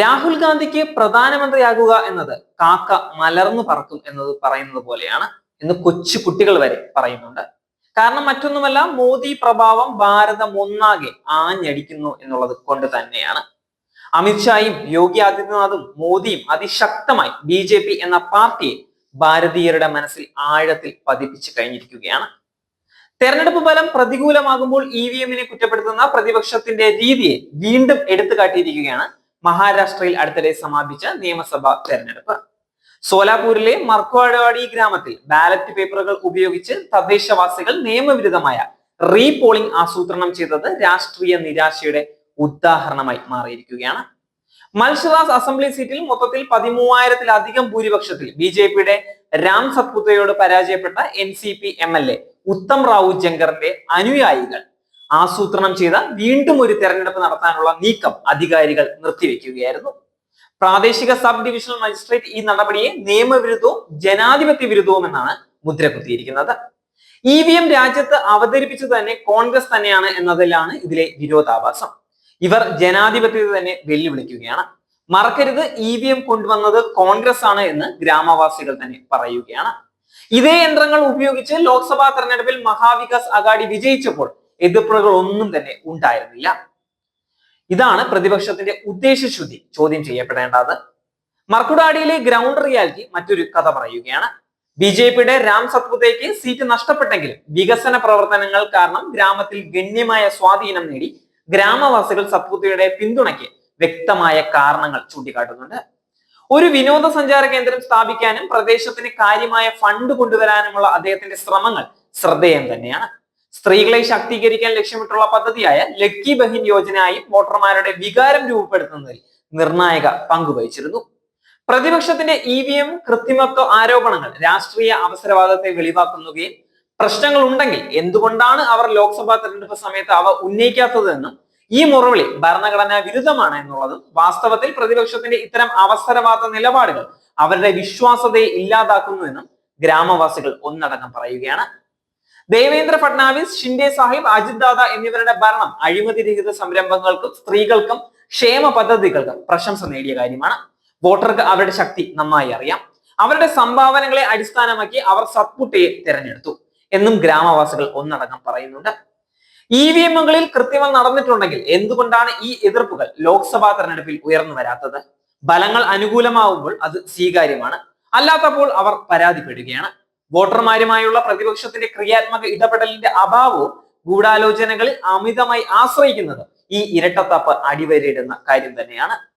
രാഹുൽ ഗാന്ധിക്ക് പ്രധാനമന്ത്രിയാകുക എന്നത് കാക്ക മലർന്നു പറക്കും എന്നത് പറയുന്നത് പോലെയാണ് എന്ന് കൊച്ചു കുട്ടികൾ വരെ പറയുന്നുണ്ട്. കാരണം മറ്റൊന്നുമല്ല മോദി പ്രഭാവം ഭാരതം ഒന്നാകെ ആഞ്ഞടിക്കുന്നു എന്നുള്ളത് കൊണ്ട് തന്നെയാണ്. അമിത്ഷായും യോഗി ആദിത്യനാഥും മോദിയും അതിശക്തമായി ബി ജെ പി എന്ന പാർട്ടിയെ ഭാരതീയരുടെ മനസ്സിൽ ആഴത്തിൽ പതിപ്പിച്ചു കഴിഞ്ഞിരിക്കുകയാണ്. തെരഞ്ഞെടുപ്പ് ഫലം പ്രതികൂലമാകുമ്പോൾ ഇ വി എമ്മിനെ കുറ്റപ്പെടുത്തുന്ന പ്രതിപക്ഷത്തിന്റെ രീതിയെ വീണ്ടും എടുത്തു കാട്ടിയിരിക്കുകയാണ്. മഹാരാഷ്ട്രയിൽ അടുത്തിടെ സമാപിച്ച നിയമസഭാ തെരഞ്ഞെടുപ്പ്. സോലാപൂരിലെ മർക്കോടവാടി ഗ്രാമത്തിൽ ബാലറ്റ് പേപ്പറുകൾ ഉപയോഗിച്ച് തദ്ദേശവാസികൾ നിയമവിരുദ്ധമായ റീപോളിംഗ് ആസൂത്രണം ചെയ്തത് രാഷ്ട്രീയ നിരാശയുടെ ഉദാഹരണമായി മാറിയിരിക്കുകയാണ്. മത്സറാസ് അസംബ്ലി സീറ്റിൽ മൊത്തത്തിൽ പതിമൂവായിരത്തിലധികം ഭൂരിപക്ഷത്തിൽ ബി ജെ പിയുടെ രാം സത്പുത്തയോട് പരാജയപ്പെട്ട N C P M L A Uttam Rao ജങ്കറിന്റെ അനുയായികൾ ആസൂത്രണം ചെയ്ത വീണ്ടും ഒരു തെരഞ്ഞെടുപ്പ് നടത്താനുള്ള നീക്കം അധികാരികൾ നിർത്തിവെക്കുകയായിരുന്നു. പ്രാദേശിക സബ് ഡിവിഷണൽ മജിസ്ട്രേറ്റ് ഈ നടപടിയെ നിയമവിരുദ്ധവും ജനാധിപത്യ വിരുദ്ധവും എന്നാണ് മുദ്ര കുത്തിയിരിക്കുന്നത് ഇ വി എം രാജ്യത്ത് അവതരിപ്പിച്ചത് തന്നെ കോൺഗ്രസ് തന്നെയാണ് എന്നതിലാണ് ഇതിലെ വിരോധാഭാസം. ഇവർ ജനാധിപത്യത്തെ തന്നെ വെല്ലുവിളിക്കുകയാണ്. മറക്കരുത് ഇ വി എം കൊണ്ടുവന്നത് കോൺഗ്രസ് ആണ് എന്ന് ഗ്രാമവാസികൾ തന്നെ പറയുകയാണ്. ഇതേ യന്ത്രങ്ങൾ ഉപയോഗിച്ച് ലോക്സഭാ തെരഞ്ഞെടുപ്പിൽ മഹാവികാസ് അഗാഡി വിജയിച്ചപ്പോൾ എതിർപ്പുകൾ ഒന്നും തന്നെ ഉണ്ടായിരുന്നില്ല. ഇതാണ് പ്രതിപക്ഷത്തിന്റെ ഉദ്ദേശശുദ്ധി ചോദ്യം ചെയ്യപ്പെടേണ്ടത്. മർക്കുടാടിയിലെ ഗ്രൗണ്ട് റിയാലിറ്റി മറ്റൊരു കഥ പറയുകയാണ്. ബി ജെ പിയുടെ രാം സത്പുതയ്ക്ക് സീറ്റ് നഷ്ടപ്പെട്ടെങ്കിലും വികസന പ്രവർത്തനങ്ങൾ കാരണം ഗ്രാമത്തിൽ ഗണ്യമായ സ്വാധീനം നേടി ഗ്രാമവാസികൾ സത്പുതയുടെ പിന്തുണയ്ക്ക് വ്യക്തമായ കാരണങ്ങൾ ചൂണ്ടിക്കാട്ടുന്നുണ്ട്. ഒരു വിനോദസഞ്ചാര കേന്ദ്രം സ്ഥാപിക്കാനും പ്രദേശത്തിന് കാര്യമായ ഫണ്ട് കൊണ്ടുവരാനുമുള്ള അദ്ദേഹത്തിന്റെ ശ്രമങ്ങൾ ശ്രദ്ധേയം തന്നെയാണ്. സ്ത്രീകളെ ശാക്തീകരിക്കാൻ ലക്ഷ്യമിട്ടുള്ള പദ്ധതിയായ ലക്കി ബഹിൻ യോജനയായി വോട്ടർമാരുടെ വികാരം രൂപപ്പെടുത്തുന്നതിൽ നിർണായക പങ്കുവഹിച്ചിരുന്നു പ്രതിപക്ഷത്തിന്റെ ഇ വി എം കൃത്രിമത്വ ആരോപണങ്ങൾ രാഷ്ട്രീയ അവസരവാദത്തെ വെളിവാക്കുന്നതുകയും പ്രശ്നങ്ങൾ ഉണ്ടെങ്കിൽ എന്തുകൊണ്ടാണ് അവർ ലോക്സഭാ തെരഞ്ഞെടുപ്പ് സമയത്ത് അവ ഉന്നയിക്കാത്തതെന്നും ഈ മുറവിളി ഭരണഘടനാ വിരുദ്ധമാണ് എന്നുള്ളതും വാസ്തവത്തിൽ പ്രതിപക്ഷത്തിന്റെ ഇത്തരം അവസരവാദ നിലപാടുകൾ അവരുടെ വിശ്വാസതയെ ഇല്ലാതാക്കുന്നുവെന്നും ഗ്രാമവാസികൾ ഒന്നടങ്കം പറയുകയാണ്. ദേവേന്ദ്ര ഫഡ്നാവിസ് ഷിൻഡെ സാഹിബ് അജിത് ദാദ എന്നിവരുടെ ഭരണം അഴിമതി രഹിത സംരംഭങ്ങൾക്കും സ്ത്രീകൾക്കും ക്ഷേമ പദ്ധതികൾക്കും പ്രശംസ നേടിയ കാര്യമാണ്. വോട്ടർക്ക് അവരുടെ ശക്തി നന്നായി അറിയാം. അവരുടെ സംഭാവനകളെ അടിസ്ഥാനമാക്കി അവർ സത്പുട്ടയെ തിരഞ്ഞെടുത്തു. എന്നും ഗ്രാമവാസികൾ ഒന്നടങ്കം പറയുന്നുണ്ട്. ഇ വി എമ്മുകളിൽ കൃത്രിമം നടന്നിട്ടുണ്ടെങ്കിൽ എന്തുകൊണ്ടാണ് ഈ എതിർപ്പുകൾ ലോക്സഭാ തെരഞ്ഞെടുപ്പിൽ ഉയർന്നു വരാത്തത്? ബലങ്ങൾ അനുകൂലമാവുമ്പോൾ അത് സ്വീകാര്യമാണ്. അല്ലാത്തപ്പോൾ അവർ പരാതിപ്പെടുകയാണ്. വോട്ടർമാരുമായുള്ള പ്രതിപക്ഷത്തിന്റെ ക്രിയാത്മക ഇടപെടലിന്റെ അഭാവവും ഗൂഢാലോചനകളിൽ അമിതമായി ആശ്രയിക്കുന്നത് ഈ ഇരട്ടത്താപ്പ് അടിവരയിടുന്ന കാര്യം തന്നെയാണ്.